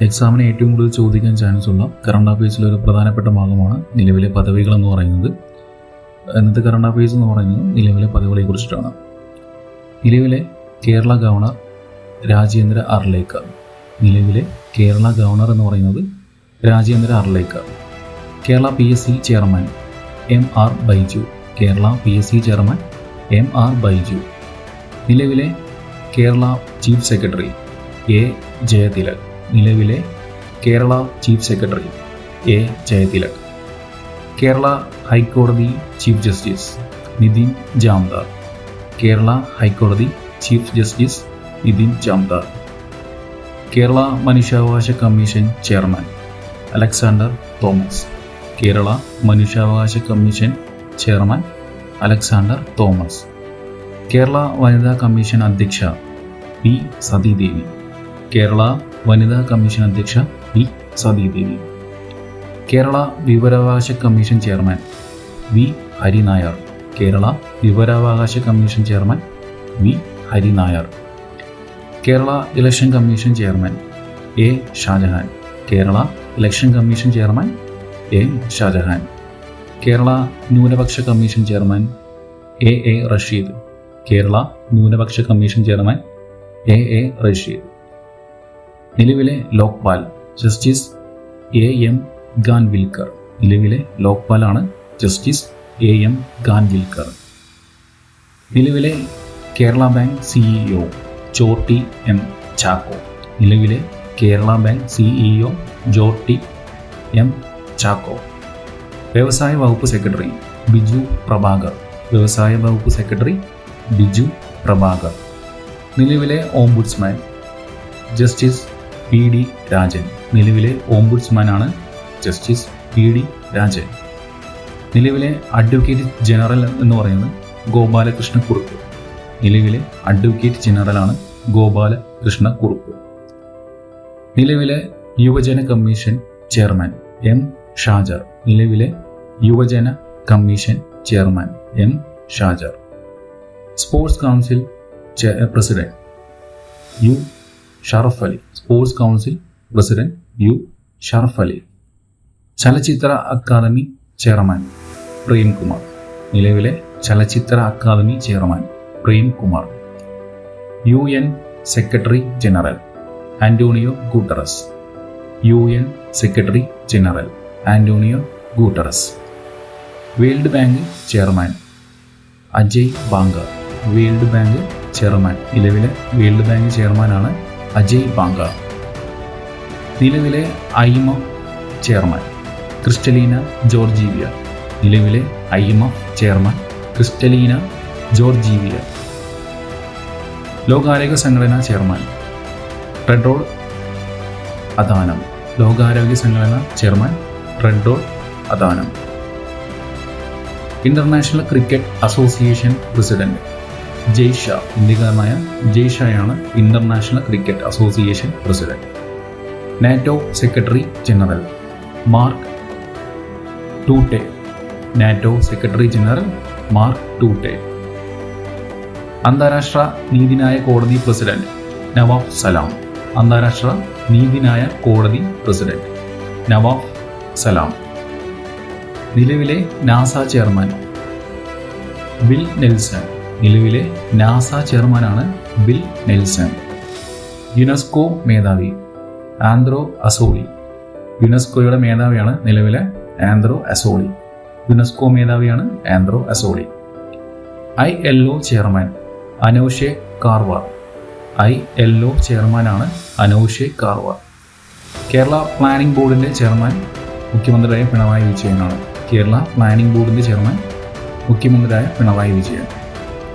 എക്സാമിന് ഏറ്റവും കൂടുതൽ ചോദിക്കാൻ ചാൻസ് ഉള്ള കറണ്ട് അഫയേഴ്സിലെ ഒരു പ്രധാനപ്പെട്ട ഭാഗമാണ് നിലവിലെ പദവികൾ എന്ന് പറയുന്നത്. ഇന്നത്തെ കറണ്ട് അഫയേഴ്സ് എന്ന് പറയുന്നത് നിലവിലെ പദവികളെ കുറിച്ചിട്ടാണ്. നിലവിലെ കേരള ഗവർണർ രാജേന്ദ്ര അർലേക്കർ. നിലവിലെ കേരള ഗവർണർ എന്ന് പറയുന്നത് Rajendra Arlekar. Kerala P S C chairman M R Baiju. Kerala P S C chairman M R Baiju. നിലവിലെ Kerala chief secretary A Jayathilak. നിലവിലെ Kerala chief secretary A Jayathilak Kerala ഹൈക്കോടതി chief justice Nitin Jamdar Kerala ഹൈക്കോടതി chief justice Nitin Jamdar Kerala മനുഷ്യാവകാശ commission chairman Alexander Thomas Kerala മനുഷ്യാവകാശ commission chairman Alexander Thomas Kerala വനിതാ commission അധ്യക്ഷ P Sathidevi Kerala വനിതാ commission അധ്യക്ഷ പി സതീദേവി. കേരള വിവരാവകാശ commission chairman V. Hari Nair. Kerala വിവരാവകാശ commission chairman V. Hari Nair. Kerala election commission chairman A. Shajahan. Kerala election commission chairman A. Shajahan. Kerala ന്യൂനപക്ഷ commission chairman A. A. Rasheed. Kerala ന്യൂനപക്ഷ commission chairman A. A. Rasheed. നിലവിലെ Lokpal justice A M Khanwilkar. നിലവിലെ ലോക്പാലാണ് justice A M Khanwilkar. നിലവിലെ Kerala bank CEO Jorty M Chacko. നിലവിലെ Kerala bank CEO Jorty M Chacko. വ്യവസായ വകുപ്പ് secretary Biju Prabhakar. വ്യവസായ വകുപ്പ് സെക്രട്ടറി ബിജു പ്രഭാകർ. നിലവിലെ ombudsman justice P D Rajan. നിലവിലെ ഓംബുഡ്സ്മാനാണ് ജസ്റ്റിസ് പി ഡി രാജൻ. നിലവിലെ അഡ്വക്കേറ്റ് ജനറൽ എന്ന് പറയുന്നത് ഗോപാലകൃഷ്ണ കുറുപ്പ് നിലവിലെ അഡ്വക്കേറ്റ് ജനറലാണ് ഗോപാലകൃഷ്ണ കുറുപ്പ് നിലവിലെ യുവജന കമ്മീഷൻ ചെയർമാൻ എം ഷാജർ. നിലവിലെ യുവജന commission chairman M Shajar. Sports council president U Sharaf Ali sports council president U Sharaf Ali. ചലച്ചിത്ര അക്കാദമി ചെയർമാൻ പ്രേംകുമാർ. നിലവിലെ ചലച്ചിത്ര academy chairman Premkumar. U N secretary general Antonio Guterres. U N secretary general Antonio Guterres. World bank chairman Ajay Banga world bank chairman. നിലവിലെ world bank ചെയർമാനാണ് അജയ് പാങ്ക നിലവിലെ Aima chairman Kristalina ജോർജീവിയ. നിലവിലെ Aima chairman Kristalina ജോർജീവിയ. ലോകാരോഗ്യ സംഘടന chairman റെഡ്രോൾ Adhanom. ലോകാരോഗ്യ സംഘടന chairman റെഡ്രോൾ Adhanom. International cricket association president Jay Shah ഇന്ത്യക്കാരനായ Jay ഷായാണ് international cricket association president. NATO secretary general Mark Rutte. NATO secretary general Mark Rutte. അന്താരാഷ്ട്ര നീതിന്യായ കോടതി പ്രസിഡന്റ് നവാബ് സലാം. അന്താരാഷ്ട്ര നീതിന്യായ കോടതി പ്രസിഡന്റ് നവാബ് സലാം. നിലവിലെ നാസ ചെയർമാൻ ബിൽ നെൽസൺ. നിലവിലെ NASA ചെയർമാനാണ് Bill Nelson. UNESCO മേധാവി ആന്ത്രോ അസോളി. യുനെസ്കോയുടെ മേധാവിയാണ് നിലവിലെ Audrey Azoulay. UNESCO മേധാവിയാണ് Audrey Azoulay. I L O chairman അനോഷെ കാർവാർ. ഐ എൽ ഒ ചെയർമാനാണ് അനോഷെ കാർവാർ. കേരള പ്ലാനിംഗ് ബോർഡിന്റെ ചെയർമാൻ മുഖ്യമന്ത്രിയായ പിണറായി വിജയനാണ്. കേരള പ്ലാനിംഗ് ബോർഡിന്റെ ചെയർമാൻ മുഖ്യമന്ത്രിയായ പിണറായി വിജയൻ.